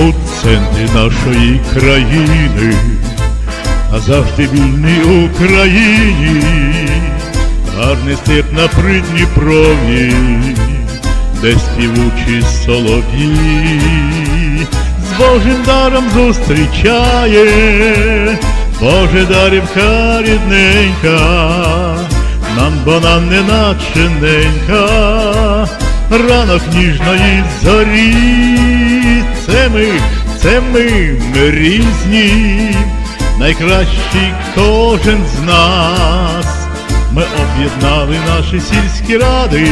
у центрі нашої країни, назавжди вільний Україні, гарний степ на Придніпров'ї, де співучі солов'ї, з Божим даром зустрічає, Боже дарівка рідненька, нам вона не наче ненька, ранок ніжної зорі, це ми, це ми, ми різні, найкращий кожен з нас. Ми об'єднали наші сільські ради,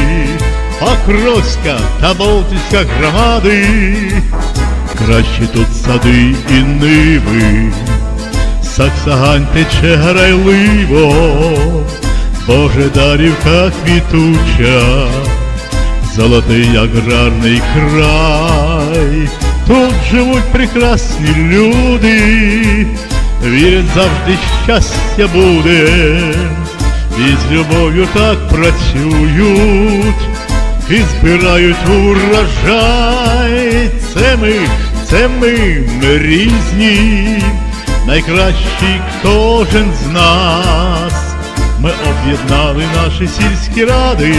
Покровська та Болтівська громади, кращі тут сади і ниви, Саксагань тече грайливо, Божедарівка квітуча, золотий аграрний край, тут живуть прекрасні люди, вірять завжди щастя буде, і з любов'ю так працюють, і збирають урожай. Це ми, це ми, ми різні, найкращий кожен з нас. Ми об'єднали наші сільські ради,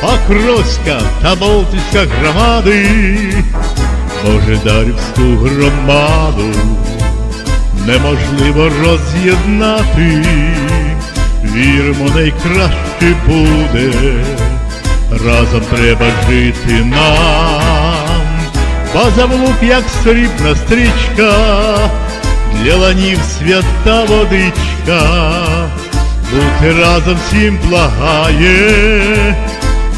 Покровська та Болтівська громади, Божедарівську громаду неможливо роз'єднати, віримо, найкраще буде, разом треба жити нам, Базавлук, як срібна стрічка, для ланів свята водичка, бути разом всім благає,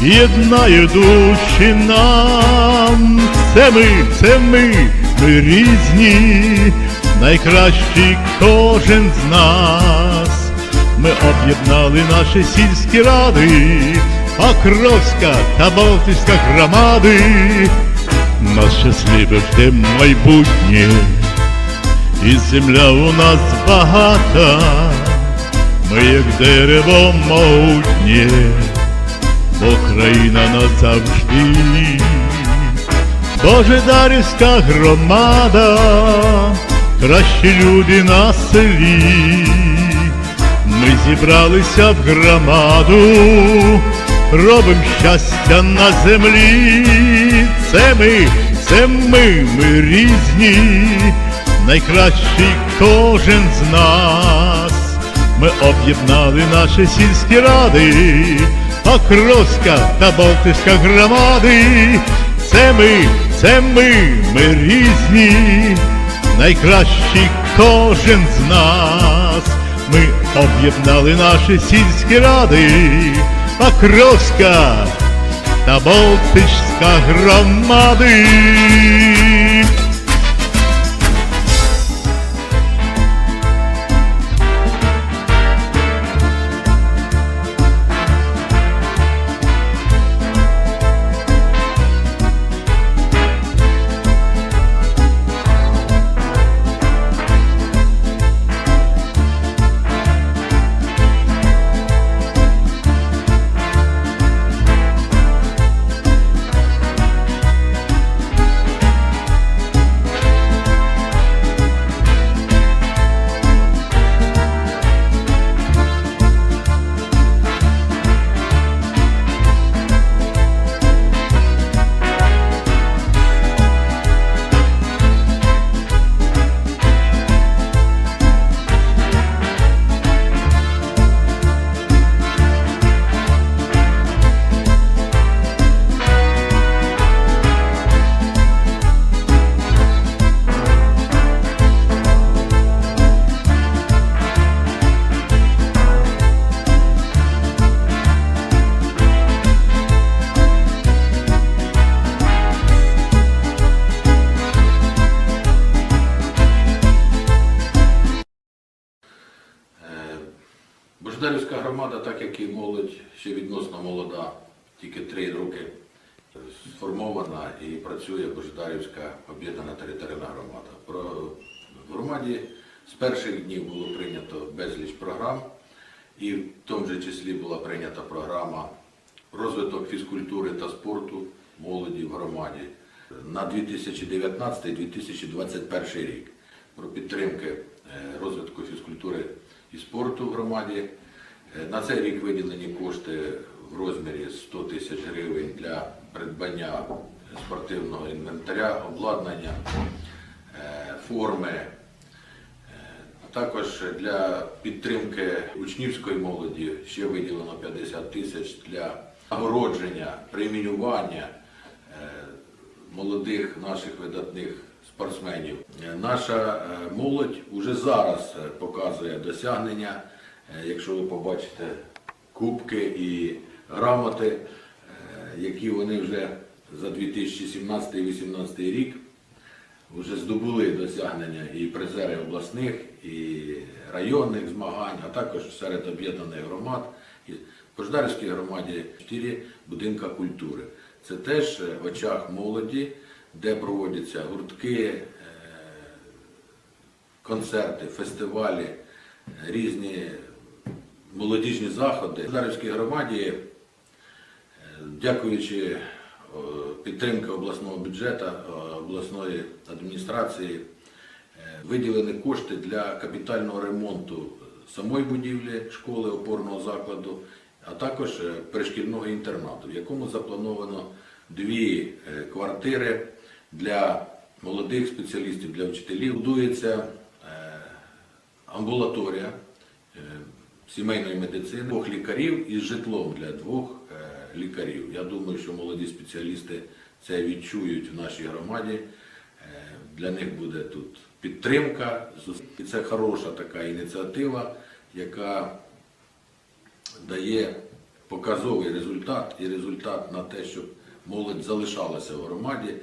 єднає душі нам, це ми, це ми, ми різні, найкращий кожен з нас. Ми об'єднали наші сільські ради, Покровська та Балтійська громади, нас щасливе жде майбутнє, і земля у нас багата, ми як дерево могутнє, бо країна назавжди. Божедарівська громада, кращі люди на селі. Ми зібралися в громаду, робим щастя на землі. Це ми, це ми, ми різні, найкращий кожен з нас. Ми об'єднали наші сільські ради, Покровська та Балтійська громади. Це ми, це ми, ми різні, найкращий кожен з нас. Ми об'єднали наші сільські ради, Покровська та Балтичська громади. Ще відносно молода, тільки три роки сформована і працює Бождарівська об'єднана територіальна громада. Про в громаді з перших днів було прийнято безліч програм, і в тому же числі була прийнята програма розвиток фізкультури та спорту молоді в громаді. на 2019-2021 рік про підтримки е, розвитку фізкультури і спорту в громаді. Е, На цей рік виділені кошти в розмірі 100 тисяч гривень для придбання спортивного інвентаря, обладнання, е, форми. Також для підтримки учнівської молоді ще виділено 50 тисяч для нагородження, преміювання е, молодих наших видатних спортсменів. Е, Наша е, молодь уже зараз е, показує досягнення. Е, Якщо ви побачите кубки і грамоти, е, які вони вже за 2017-2018 рік вже здобули досягнення і призери обласних, і районних змагань, а також серед об'єднаних громад. В Пождарській громаді чотири будинка культури. Це теж е, в очах молоді, де проводяться гуртки, концерти, фестивалі, різні молодіжні заходи. В громаді Е, Дякуючи підтримки обласного бюджету, обласної адміністрації, е, виділені кошти для капітального ремонту самої будівлі школи опорного закладу, а також е, пришкільного інтернату, в якому заплановано дві е, квартири для молодих спеціалістів, для вчителів. Будується е, амбулаторія е, сімейної медицини, двох лікарів із житлом для двох е, лікарів. Я думаю, що молоді спеціалісти це відчують в нашій громаді. Е, Для них буде тут підтримка. І це хороша така ініціатива, яка дає показовий результат і результат на те, щоб молодь залишалася в громаді